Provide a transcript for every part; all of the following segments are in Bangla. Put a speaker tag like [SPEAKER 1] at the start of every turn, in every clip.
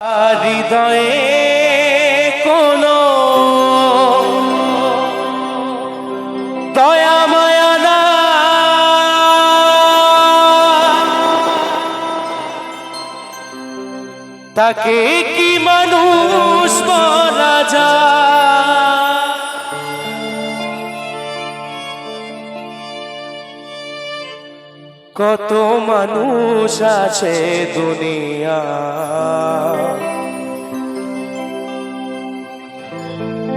[SPEAKER 1] হৃদয়ে কোন দয়া মায়া না। তাকে কি মানুষ বলা যায়? কত মানুষ আছে দুনিয়া।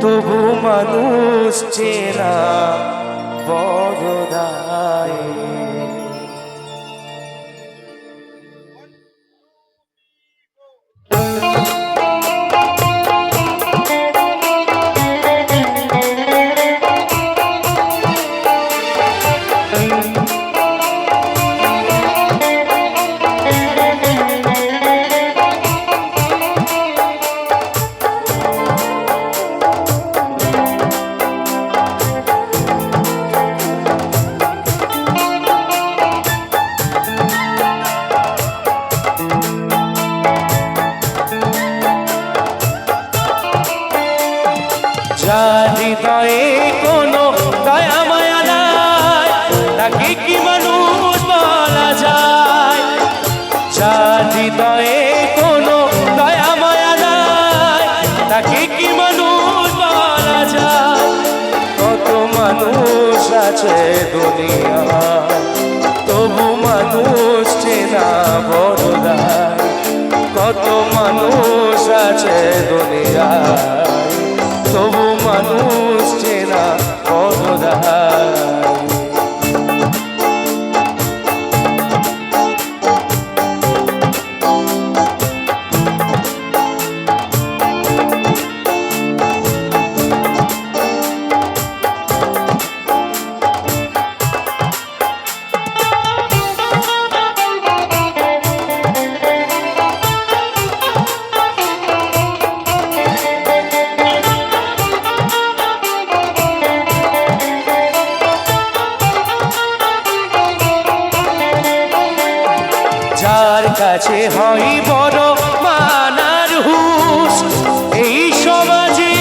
[SPEAKER 1] তবু মানুষ চেনা বড় দায়। যার কোনো দয়া মায়া নাই, তাকে কি মানুষ বলা যায়? যার কোনো দয়া মায়া নাই, তাকে কি মানুষ বলা যায়? কত মানুষ আছে দুনিয়ায় তবু মানুষ চেনা বড়দা কত মানুষ আছে দুনিয়ায়। তবু মানুষ চেনা বড় কাছে হয় বড় মানার হুশ। এই সমাজে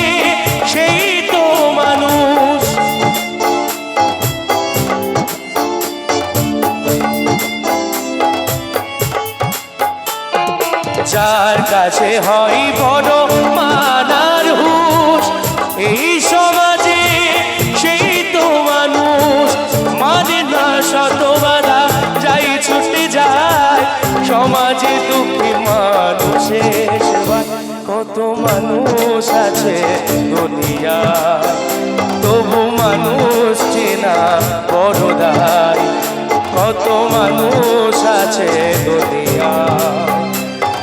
[SPEAKER 1] সেই তো মানুষ। যার কাছে হয় বড় মানার হুশ, এই সমাজে মানুষ আছে দুনিয়া। তবু মানুষ চেনা বড় দায়। কত মানুষ আছে দুনিয়া।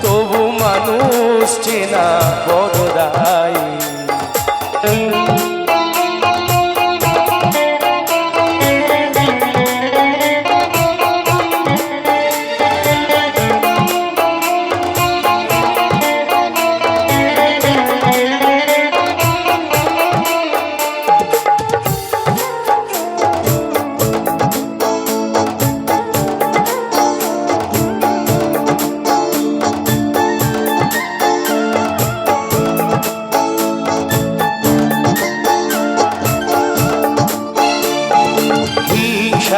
[SPEAKER 1] তবু মানুষ চেনা বড়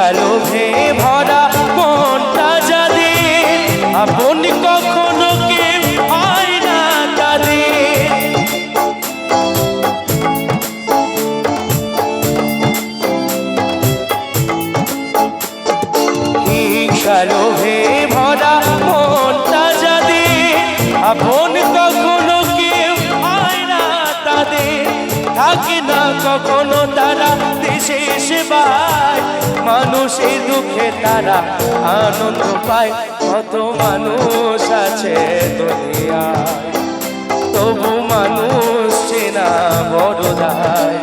[SPEAKER 1] হিংসা লোভে ভরা মনটা যাদের আপন কখনো কেউ হয় না তাদের হিংসা লোভে ভরা মনটা যাদের আপন কখনো কেউ হয় না তাদের। থাকে না কখনো তারা দেশে সেবায় মানুষের দুঃখে তারা আনন্দ পায়। কত মানুষ আছে দুনিয়ায়। তবু মানুষ চেনা বড় দায়।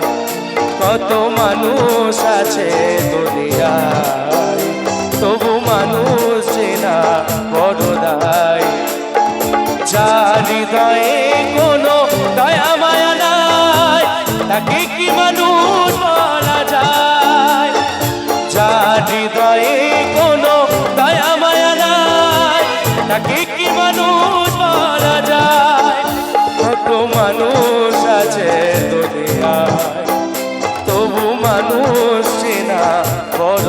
[SPEAKER 1] কত মানুষ আছে দুনিয়ায়। তবু মানুষ চেনা বড় দায়। যার হৃদয়ে কোনো দয়া মায়া নাই, তাকে কি মানুষ থাকে কি মানুষ যায়? কত মানুষ আছে তবু মানুষ চেনা বড়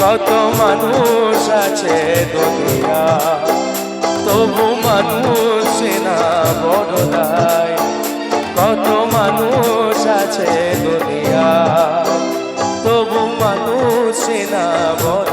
[SPEAKER 1] কত মানুষ আছে দুনিয়া তবু মানুষ চেনা বড় কত মানুষ আছে দুনিয়া তবু মানুষ চেনা বড়